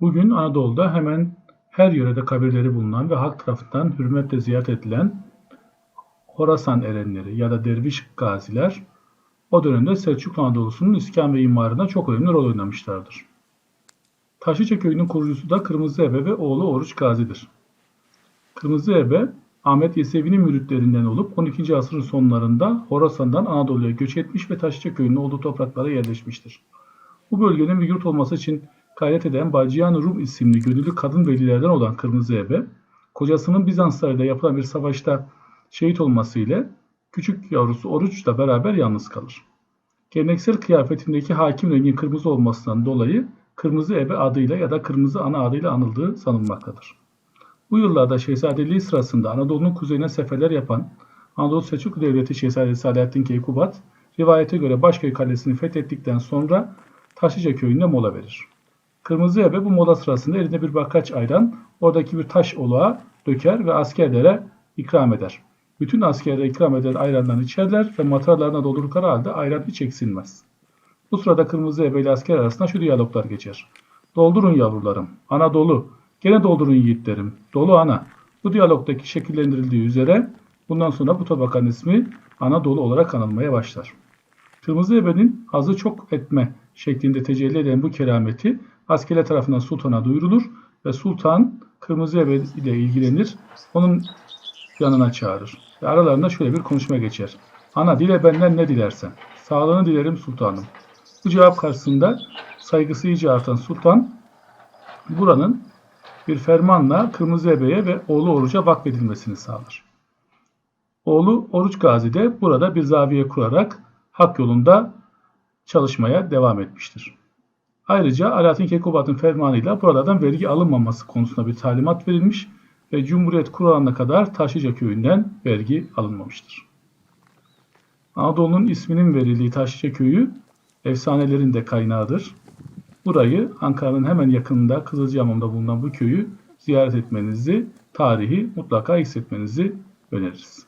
Bugün Anadolu'da hemen her yörede kabirleri bulunan ve halk tarafından hürmetle ziyaret edilen Horasan erenleri ya da derviş gaziler o dönemde Selçuklu Anadolu'sunun iskan ve imarına çok önemli rol oynamışlardır. Taşlıca köyünün kurucusu da Kırmızı Ebe ve oğlu Oruç Gazi'dir. Kırmızı Ebe, Ahmet Yesevi'nin müritlerinden olup 12. asrın sonlarında Horasan'dan Anadolu'ya göç etmiş ve Taşlıca köyünün olduğu topraklara yerleşmiştir. Bu bölgenin bir yurt olması için gayret eden Bacıyan Rum isimli gönüllü kadın velilerden olan Kırmızı Ebe, kocasının Bizanslarıyla yapılan bir savaşta şehit olmasıyla küçük yavrusu Oruç'la beraber yalnız kalır. Geleneksel kıyafetindeki hakim rengin kırmızı olmasından dolayı Kırmızı Ebe adıyla ya da Kırmızı Ana adıyla anıldığı sanılmaktadır. Bu yıllarda şehzadeliği sırasında Anadolu'nun kuzeyine seferler yapan Anadolu Selçuklu Devleti Şehzadesi Alaaddin Keykubat, rivayete göre Başköy Kalesi'ni fethettikten sonra Taşlıca köyünde mola verir. Kırmızı Ebe bu mola sırasında elinde bir bakaç ayran oradaki bir taş oluğa döker ve askerlere ikram eder. Bütün askerlere ikram edilen ayrandan içerler ve mataralarına doldurdukları halde ayran hiç eksilmez. Bu sırada Kırmızı Ebe ile asker arasında şu diyaloglar geçer. Doldurun yavrularım, ana dolu. Gene doldurun yiğitlerim, dolu ana. Bu diyalogdaki şekillendirildiği üzere bundan sonra bu tabakanın ismi Anadolu olarak anılmaya başlar. Kırmızı Ebe'nin azı çok etme şeklinde tecelli eden bu kerameti askerler tarafından sultana duyurulur ve sultan Kırmızı Ebe ile ilgilenir, onun yanına çağırır. Ve aralarında şöyle bir konuşma geçer. Ana dile benden ne dilersen. Sağlığını dilerim sultanım. Bu cevap karşısında saygısı iyice artan sultan buranın bir fermanla Kırmızı Ebe'ye ve oğlu Oruç'a vakfedilmesini sağlar. Oğlu Oruç Gazi de burada bir zaviye kurarak hak yolunda çalışmaya devam etmiştir. Ayrıca Alaaddin Keykubat'ın fermanıyla buralardan vergi alınmaması konusunda bir talimat verilmiş ve Cumhuriyet kurulana kadar Taşlıca köyünden vergi alınmamıştır. Anadolu'nun isminin verildiği Taşlıca köyü efsanelerin de kaynağıdır. Burayı Ankara'nın hemen yakınında Kızılcahamam'da bulunan bu köyü ziyaret etmenizi, tarihi mutlaka hissetmenizi öneririz.